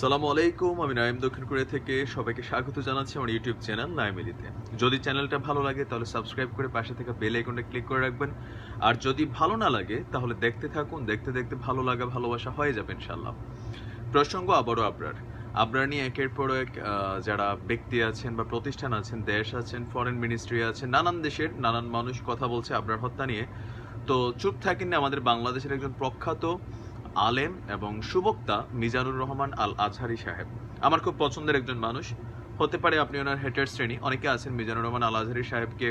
সালামু আলাইকুম, আমি নাইম দক্ষিণ কোরিয়া থেকে সবাইকে স্বাগত জানাচ্ছি আমার ইউটিউব চ্যানেল নাইমেলিতে যদি চ্যানেলটা ভালো লাগে তাহলে সাবস্ক্রাইব করে পাশে থাকা বেল আইকনটা ক্লিক করে রাখবেন। আর যদি ভালো না লাগে তাহলে দেখতে থাকুন, দেখতে দেখতে ভালো লাগা, ভালোবাসা হয়ে যাবে ইনশাল্লাহ প্রসঙ্গ আবারও আবরার। আবরার নিয়ে একের পর এক যারা ব্যক্তি আছেন বা প্রতিষ্ঠান আছেন, দেশ আছেন ফরেন মিনিস্ট্রি আছেন, নানান দেশের নানান মানুষ কথা বলছে আপনার হত্যা নিয়ে। তো চুপ থাকেননি আমাদের বাংলাদেশের একজন প্রখ্যাত আলেম এবং সুবক্তা মিজানুর রহমান আল আজহারি সাহেব। আমার খুব পছন্দের একজন মানুষ। হতে পারে আপনি ওনার হেটার শ্রেণি। অনেকে আছেন মিজানুর রহমান আল আজহারি সাহেবকে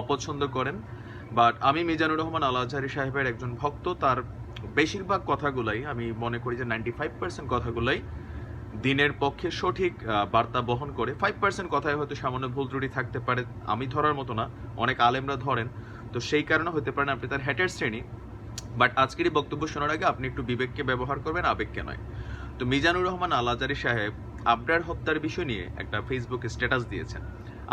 অপছন্দ করেন। বাট আমি মিজানুর রহমান আল আজহারি সাহেবের একজন ভক্ত। তার বেশিরভাগ কথাগুলাই আমি মনে করি যে নাইনটি ফাইভ পার্সেন্ট কথাগুলাই দিনের পক্ষে সঠিক বার্তা বহন করে। ফাইভ পার্সেন্ট কথায় হয়তো সামান্য ভুল ত্রুটি থাকতে পারে। আমি ধরার মতো না। অনেক আলেমরা ধরেন। তো সেই কারণে হতে পারেন আপনি তার হেটার শ্রেণি। বাট আজকের এই বক্তব্য শোনার আগে আপনি একটু বিবেককে ব্যবহার করবেন, আবেগকে নয়। তো মিজানুর রহমান আলাজারি সাহেব আবরার হত্যার বিষয় নিয়ে একটা ফেসবুক স্ট্যাটাস দিয়েছেন।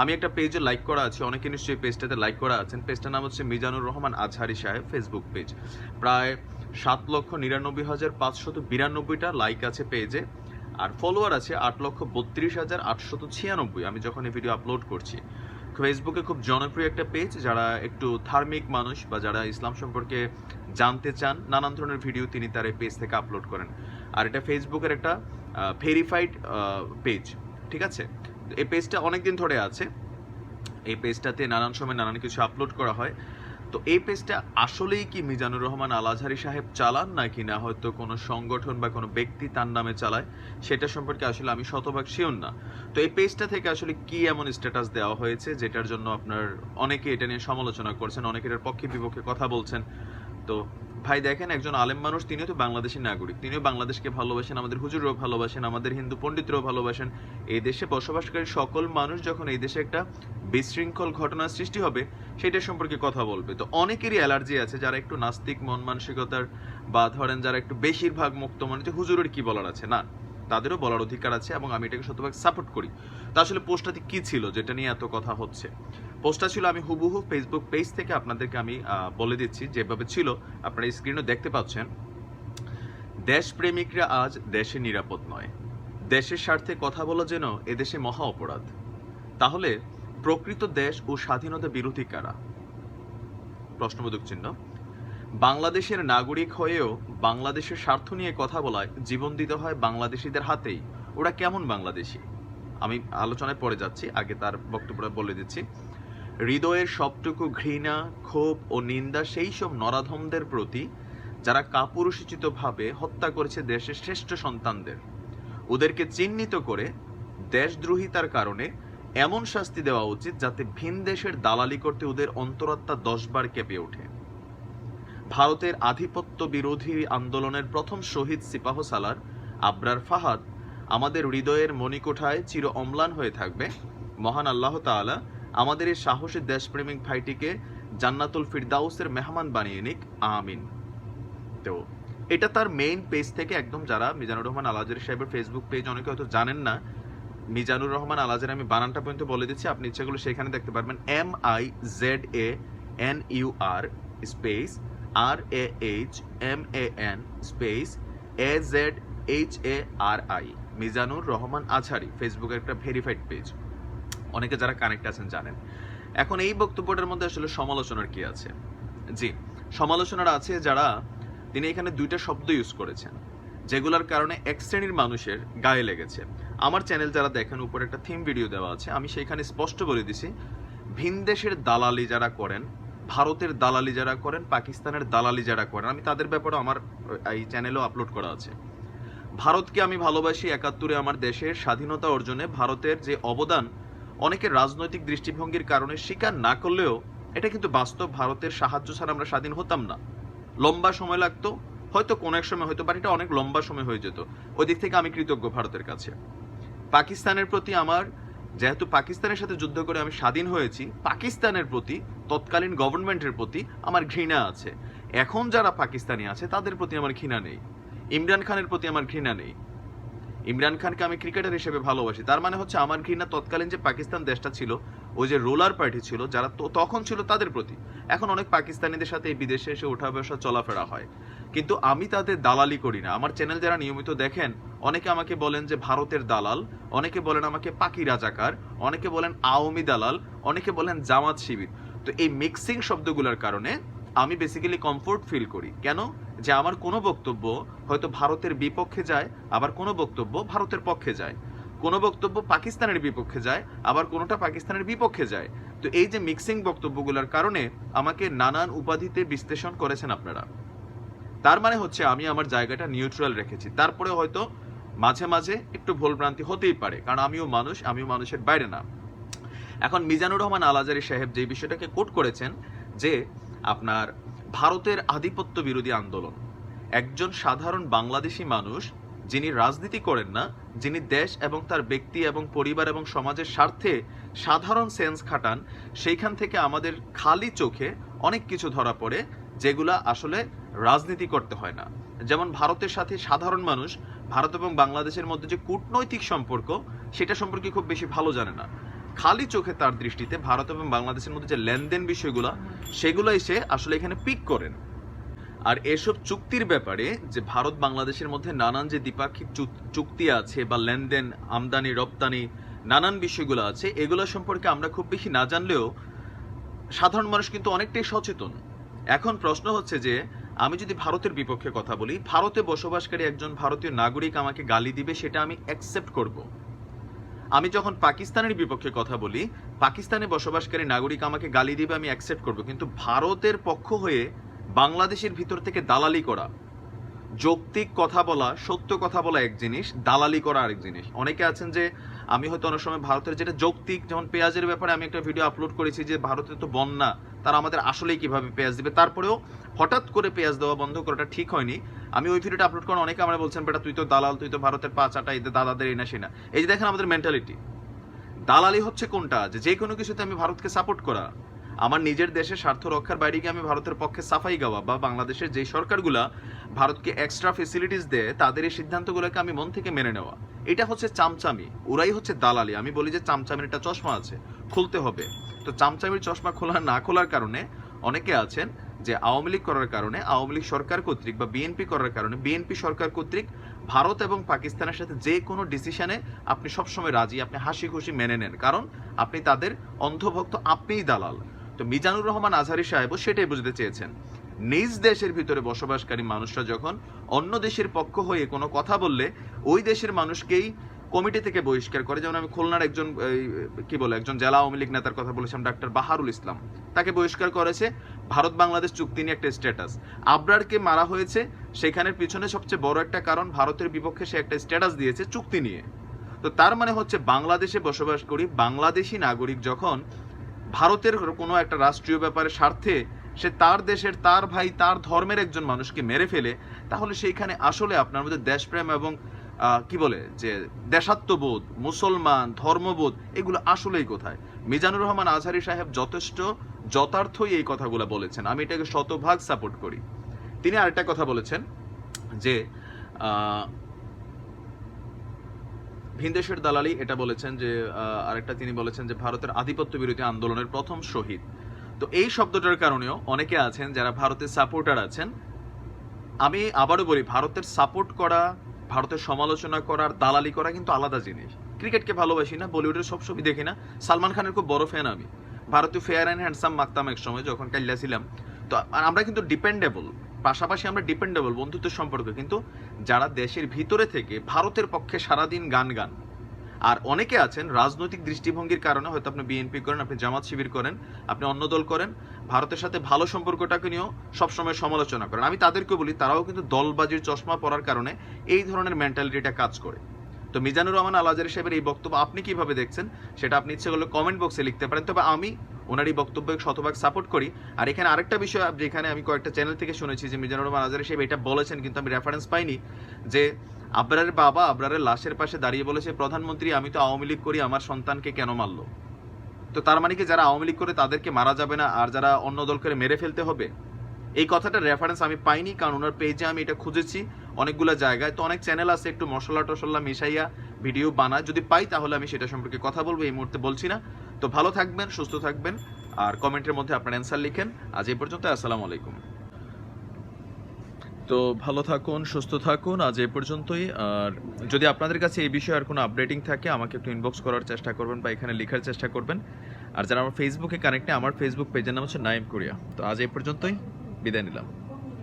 আমি একটা পেজে লাইক করা আছে, অনেকে নিশ্চয়ই পেজটাতে লাইক করা আছেন। পেজটার নাম হচ্ছে মিজানুর রহমান আজহারি সাহেব ফেসবুক পেজ প্রায় সাত লক্ষ নিরানব্বই হাজার পাঁচশত বিরানব্বইটা লাইক আছে পেজে আর ফলোয়ার আছে আট লক্ষ বত্রিশ হাজার আটশত ছিয়ানব্বই। আমি যখন এই ভিডিও আপলোড করছি ফেসবুকে খুব জনপ্রিয় একটা পেজ যারা একটু ধার্মিক মানুষ বা যারা ইসলাম সম্পর্কে জানতে চান, নানান ধরনের ভিডিও তিনি তার এই পেজ থেকে আপলোড করেন। আর এটা ফেসবুকের একটা ভেরিফাইড পেজ ঠিক আছে? এই পেজটা অনেকদিন ধরে আছে। এই পেজটাতে নানান সময় নানান কিছু আপলোড করা হয়। তো এই পেজটা আসলেই কি মিজানুর রহমান আল সাহেব চালান নাকি না হয়তো কোনো সংগঠন বা কোনো ব্যক্তি তার নামে চালায়? সেটা সম্পর্কে আসলে আমি শতভাগ শিওর না। তো এই পেজটা থেকে আসলে কি এমন স্ট্যাটাস দেওয়া হয়েছে যেটার জন্য আপনার অনেকে এটা নিয়ে সমালোচনা করছেন অনেকে এটার পক্ষে বিপক্ষে কথা বলছেন? তো ভাই দেখেন, একজন আলেম মানুষ, তিনিও তো বাংলাদেশের নাগরিক, তিনিও বাংলাদেশকে ভালোবাসেন, আমাদের হুজুরও ভালোবাসেন, আমাদের হিন্দু পণ্ডিতরাও ভালোবাসেন। এই দেশে বসবাসকারী সকল মানুষ যখন এই দেশে একটা বিশৃঙ্খল ঘটনার সৃষ্টি হবে, সেটা সম্পর্কে কথা বলবে। তো অনেকেরই অ্যালার্জি আছে, যারা একটু নাস্তিক মন মানসিকতার বা ধরেন যারা একটু বেশিরভাগ মুক্ত মনে যে হুজুরের কি বলার আছে? না, তাদেরও বলার অধিকার আছে এবং আমি এটাকে শতভাগ সাপোর্ট করি। তা আসলে পোস্টটাতে কি ছিল, যেটা নিয়ে এত কথা হচ্ছে? পোস্টটা ছিল আমি হুবহু ফেসবুক পেজ থেকে আপনাদেরকে আমি বলে দিচ্ছি, যেভাবে ছিল, আপনারা স্ক্রিনও দেখতে পাচ্ছেন। দেশপ্রেমিকরা আজ দেশে নিরাপদ নয়। দেশের স্বার্থে কথা বলা যেন এদেশে মহা অপরাধ। তাহলে প্রকৃত দেশ ও স্বাধীনতা বিরোধী কারা? প্রশ্নবোধক চিহ্ন। বাংলাদেশের নাগরিক হয়েও বাংলাদেশের স্বার্থ নিয়ে কথা বলায় জীবন দিতে হয় বাংলাদেশিদের হাতেই। ওরা কেমন বাংলাদেশি? আমি আলোচনায় পড়ে যাচ্ছি, আগে তার বক্তব্যটা বলে দিচ্ছি। হৃদয়ের সবটুকু ঘৃণা, ক্ষোভ ও নিন্দা সেই সব নরাধমদের প্রতি যারা কাপুরুষোচিতভাবে হত্যা করেছে দেশের শ্রেষ্ঠ সন্তানদের। ওদেরকে চিহ্নিত করে দেশদ্রোহিতার কারণে এমন শাস্তি দেওয়া উচিত যাতে ভিন দেশের দালালি করতে ওদের অন্তরাত্মা দশবার কেঁপে ওঠে। ভারতের আধিপত্য বিরোধী আন্দোলনের প্রথম শহীদ সিপাহ সালার, আবরার ফাহাদ, আমাদের হৃদয়ের মণিকোঠায় চির অম্লান হয়ে থাকবে। মহান আল্লাহ তাআলা আমাদের এই সাহসী দেশপ্রেমিক ভাইটিকে জান্নাতুল ফিরদাউসের মেহমান বানিয়ে নিক। আমিন। তো, এটা তার মেইন পেজ থেকে একদম যারা মিজানুর রহমান আলাজারি সাহেবের ফেসবুক পেজ অনেকে হয়তো জানেন না মিজানুর রহমান আলাজের আমি বানানটা পর্যন্ত বলে দিচ্ছি। আপনি ইচ্ছাগুলো সেখানে দেখতে পারবেন। M I Z A N U R space R A H M A N space A Z H A R I Mizanur Rahman Azhari ফেসবুকের একটা ভেরিফাইড পেজ অনেকে যারা কানেক্ট আছেন জানেন। এখন এই বক্তব্যটার মধ্যে আসলে সমালোচনার কি আছে? জি, সমালোচনার আছে যারা তিনি এখানে দুইটা শব্দ ইউজ করেছেন, যেগুলোর কারণে এক শ্রেণির মানুষের গায়ে লেগেছে। আমার চ্যানেল যারা দেখেন, উপরে একটা থিম ভিডিও দেওয়া আছে, আমি সেখানে স্পষ্ট বলে দিছি ভিনদেশের দালালি যারা করেন, ভারতের দালালি যারা করেন, পাকিস্তানের দালালি যারা করেন, আমি তাদের ব্যাপারে আমার এই চ্যানেলেও আপলোড করা আছে। ভারতকে আমি ভালোবাসি একাত্তরে আমার দেশের স্বাধীনতা অর্জনে, ভারতের যে অবদান, অনেকের রাজনৈতিক দৃষ্টিভঙ্গির কারণে স্বীকার না করলেও, এটা কিন্তু বাস্তব, ভারতের সাহায্য ছাড়া আমরা স্বাধীন হতাম না। লম্বা সময় লাগতো, হয়তো কোনো এক সময় হয়তো বাট এটা অনেক লম্বা সময় হয়ে যেত। ওই দিক থেকে আমি কৃতজ্ঞ ভারতের কাছে। পাকিস্তানের প্রতি আমার, যেহেতু পাকিস্তানের সাথে যুদ্ধ করে আমি স্বাধীন হয়েছি, পাকিস্তানের প্রতি, তৎকালীন গভর্নমেন্টের প্রতি আমার ঘৃণা আছে। এখন যারা পাকিস্তানি আছে, তাদের প্রতি আমার ঘৃণা নেই। ইমরান খানের প্রতি আমার ঘৃণা নেই। ইমরান খানকে আমি ক্রিকেটার হিসেবে ভালোবাসি। তার মানে হচ্ছে, আমার ঘৃণা তৎকালীন যে পাকিস্তান দেশটা ছিল ওই যে রোলার পার্টি ছিল, যারা তখন ছিল তাদের প্রতি। এখন অনেক পাকিস্তানিদের সাথে এই বিদেশে এসে ওঠা বসা চলাফেরা হয়। কিন্তু আমি তাদের দালালি করি না। আমার চ্যানেল যারা নিয়মিত দেখেন, অনেকে আমাকে বলেন যে ভারতের দালাল, অনেকে বলেন আমাকে পাকি রাজাকার, অনেকে বলেন আওয়ামী দালাল, অনেকে বলেন জামাত শিবির। তো এই মিক্সিং শব্দগুলোর কারণে আমি বেসিক্যালি কমফোর্ট ফিল করি। কেন? যে আমার কোনো বক্তব্য হয়তো ভারতের বিপক্ষে যায়, আবার কোনো বক্তব্য ভারতের পক্ষে যায়। কোনো বক্তব্য পাকিস্তানের বিপক্ষে যায়, আবার কোনোটা পাকিস্তানের বিপক্ষে যায়। তো এই যে মিক্সিং বক্তব্যগুলোর কারণে আমাকে নানান উপাধিতে বিশ্লেষণ করেছেন আপনারা। তার মানে হচ্ছে আমি আমার জায়গাটা নিউট্রাল রেখেছি। তারপরে হয়তো মাঝে মাঝে একটু ভুলভ্রান্তি হতেই পারে, কারণ আমিও মানুষ, আমিও মানুষের বাইরে না। এখন মিজানুর রহমান আলাজারি সাহেব যে বিষয়টাকে কোট করেছেন যে আপনার ভারতের আধিপত্য বিরোধী আন্দোলন। একজন সাধারণ বাংলাদেশি মানুষ যিনি রাজনীতি করেন না, যিনি দেশ এবং তার ব্যক্তি এবং পরিবার এবং সমাজের স্বার্থে সাধারণ সেন্স খাটান, সেইখান থেকে আমাদের খালি চোখে অনেক কিছু ধরা পড়ে যেগুলা আসলে রাজনীতি করতে হয় না। যেমন ভারতের সাথে সাধারণ মানুষ, ভারত এবং বাংলাদেশের মধ্যে যে কূটনৈতিক সম্পর্ক, সেটা সম্পর্কে খুব বেশি ভালো জানে না। খালি চোখে তার দৃষ্টিতে ভারত এবং বাংলাদেশের মধ্যে যে লেনদেন বিষয়গুলো, সেগুলো এসে আসলে এখানে পিক করেন। আর এসব চুক্তির ব্যাপারে যে ভারত বাংলাদেশের মধ্যে নানান যে দ্বিপাক্ষিক চুক- চুক্তি আছে বা লেনদেন, আমদানি, রপ্তানি, নানান বিষয়গুলো আছে, এগুলো সম্পর্কে আমরা খুব বেশি না জানলেও সাধারণ মানুষ কিন্তু অনেকটাই সচেতন। এখন প্রশ্ন হচ্ছে যে, আমি যদি ভারতের বিপক্ষে কথা বলি, ভারতে বসবাসকারী একজন ভারতীয় নাগরিক আমাকে গালি দিবে সেটা আমি অ্যাকসেপ্ট করব। আমি যখন পাকিস্তানের বিপক্ষে কথা বলি, পাকিস্তানে বসবাসকারী নাগরিক আমাকে গালি দিবে আমি অ্যাকসেপ্ট করব, কিন্তু ভারতের পক্ষ হয়ে বাংলাদেশের ভিতর থেকে দালালি করা। যৌক্তিক কথা বলা, সত্য কথা বলা এক জিনিস, দালালি করা আরেক জিনিস। অনেকে আছেন যে, আমি হয়তো অনেক সময় ভারতের যেটা যৌক্তিক, যেমন পেঁয়াজের ব্যাপারে আমি একটা ভিডিও আপলোড করেছি যে, ভারতে তো বন্যা, তারা আমাদের আসলেই কীভাবে পেঁয়াজ দিবে? তারপরেও হঠাৎ করে পেঁয়াজ দেওয়া বন্ধ করাটা ঠিক হয়নি। আমি ওই ভিডিওটা আপলোড করেন অনেকে আমরা বলছেন, বেটা, তুই তো দালাল, তুই তো ভারতের পা চাটা এদের দাদাদের এই না সে না এই যে দেখেন আমাদের মেন্টালিটি দালালি হচ্ছে কোনটা? যে কোনো কিছুতে আমি ভারতকে সাপোর্ট করা। আমার নিজের দেশের স্বার্থ রক্ষার বাইরে গিয়ে আমি ভারতের পক্ষে সাফাই গাওয়া বা বাংলাদেশের যে সরকারগুলা ভারতকে এক্সট্রা ফেসিলিটিস দেয়, তাদের এই সিদ্ধান্তগুলোকে আমি মন থেকে মেনে নেওয়া। এটা হচ্ছে চামচামি, ওরাই হচ্ছে দালালি। আমি বলি যে চামচামির একটা চশমা আছে, খুলতে হবে। তো চামচামির চশমা খোলা না খোলার কারণে অনেকে আছেন যে আওয়ামী লীগ করার কারণে, আওয়ামী লীগ সরকার কর্তৃক বা বিএনপি করার কারণে, বিএনপি সরকার কর্তৃক ভারত এবং পাকিস্তানের সাথে যে কোনো ডিসিশনে আপনি সবসময় রাজি, আপনি হাসি খুশি মেনে নেন। কারণ আপনি তাদের অন্ধভক্ত, আপনিই দালাল। তো মিজানুর রহমান আজহারি সাহেবও সেটাই বুঝতে চেয়েছেন। নিজ দেশের ভিতরে বসবাসকারী মানুষরা যখন অন্য দেশের পক্ষ হয়ে কোনো কথা বললে, ওই দেশের মানুষকেই কমিটি থেকে বহিষ্কার করে। যেমন আমি খুলনার একজন কি বলে, একজন জেলা আওয়ামী লীগ নেতার কথা বলেছিলাম, ডাক্তার বাহারুল ইসলাম। তাকে বহিষ্কার করেছে ভারত বাংলাদেশ চুক্তি নিয়ে একটা স্ট্যাটাস আবরারকে মারা হয়েছে, সেখানের পিছনে সবচেয়ে বড় একটা কারণ, ভারতের বিপক্ষে সে একটা স্ট্যাটাস দিয়েছে চুক্তি নিয়ে। তো তার মানে হচ্ছে বাংলাদেশে বসবাস করি বাংলাদেশি নাগরিক যখন ভারতের কোনো একটা রাষ্ট্রীয় ব্যাপারে স্বার্থে সে তার দেশের তার ভাই, তার ধর্মের একজন মানুষকে মেরে ফেলে, তাহলে সেইখানে আসলে আপনার মধ্যে দেশপ্রেম এবং কি বলে, যে দেশাত্মবোধ, মুসলমান, ধর্মবোধ, এগুলো আসলেই কোথায়? মিজানুর রহমান আজহারি সাহেব যথেষ্ট যথার্থই এই কথাগুলো বলেছেন। আমি এটাকে শতভাগ সাপোর্ট করি। তিনি আরেকটা কথা বলেছেন যে ভিনদেশের দালালি এটা বলেছেন যে আরেকটা তিনি বলেছেন যে, ভারতের আধিপত্য বিরোধী আন্দোলনের প্রথম শহীদ। তো এই শব্দটার কারণেও অনেকে আছেন যারা ভারতের সাপোর্টার আছেন। আমি আবারও বলি, ভারতের সাপোর্ট করা, ভারতের সমালোচনা করার, দালালি করা কিন্তু আলাদা জিনিস। ক্রিকেটকে ভালোবাসি না, বলিউডের সব ছবি দেখি না। সালমান খানের খুব বড় ফ্যান আমি। ভারতীয় ফেয়ার অ্যান্ড হ্যান্ডসাম মাখতাম এক সময় যখন কাল্লা ছিলাম। তো আমরা কিন্তু ডিপেন্ডেবল পাশাপাশি আমরা ডিপেন্ডেবল বন্ধুত্বের সম্পর্ক, কিন্তু যারা দেশের ভিতরে থেকে ভারতের পক্ষে সারাদিন গান গান, আর অনেকে আছেন রাজনৈতিক দৃষ্টিভঙ্গির কারণে, হয়তো আপনি বিএনপি করেন, আপনি জামাত শিবির করেন, আপনি অন্য দল করেন, ভারতের সাথে ভালো সম্পর্কটাকে নিয়েও সবসময় সমালোচনা করেন। আমি তাদেরকে বলি, তারাও কিন্তু দলবাজির চশমা পরার কারণে এই ধরনের মেন্টালিটিটা কাজ করে। তো মিজানুর রহমান আল আজহারি সাহেবের এই বক্তব্য আপনি কীভাবে দেখছেন, সেটা আপনি ইচ্ছে করলে কমেন্ট বক্সে লিখতে পারেন। তবে আমি ওনার এই বক্তব্যকে শতভাগ সাপোর্ট করি। আর এখানে আরেকটা বিষয়, যেখানে আমি কয়েকটা চ্যানেল থেকে শুনেছি যে মিজানুর রহমান আজহারি সাহেব এটা বলেছেন, কিন্তু আমি রেফারেন্স পাইনি, যে আবরারের বাবা আবরারের লাশের পাশে দাঁড়িয়ে বলেছে, প্রধানমন্ত্রী, আমি তো আওয়ামী লীগ করি, আমার সন্তানকে কেন মারলো? তো তার মানে কি যারা আওয়ামী লীগ করে তাদেরকে মারা যাবে না, আর যারা অন্য দল করে মেরে ফেলতে হবে? এই কথাটার রেফারেন্স আমি পাইনি, কারণ ওনার পেজে আমি এটা খুঁজেছি অনেকগুলো জায়গায়। তো অনেক চ্যানেল আছে, একটু মশলা টশলা মিশাইয়া ভিডিও বানায়। যদি পাই তাহলে আমি সেটা সম্পর্কে কথা বলব, এই মুহূর্তে বলছি না। তো ভালো থাকবেন, সুস্থ থাকবেন, আর কমেন্টের মধ্যে আপনার অ্যান্সার লিখেন। আজ এই পর্যন্ত, আসসালামু আলাইকুম। তো ভালো থাকুন, সুস্থ থাকুন, আজ এই পর্যন্তই। আর যদি আপনাদের কাছে এই বিষয়ে আর কোনো আপডেটিং থাকে, আমাকে একটু ইনবক্স করার চেষ্টা করবেন বা এখানে লেখার চেষ্টা করবেন। আর যারা আমার ফেসবুকে কানেক্টে আমার ফেসবুক পেজের নাম হচ্ছে নাইম কোরিয়া তো আজ এই পর্যন্তই, বিদায় নিলাম।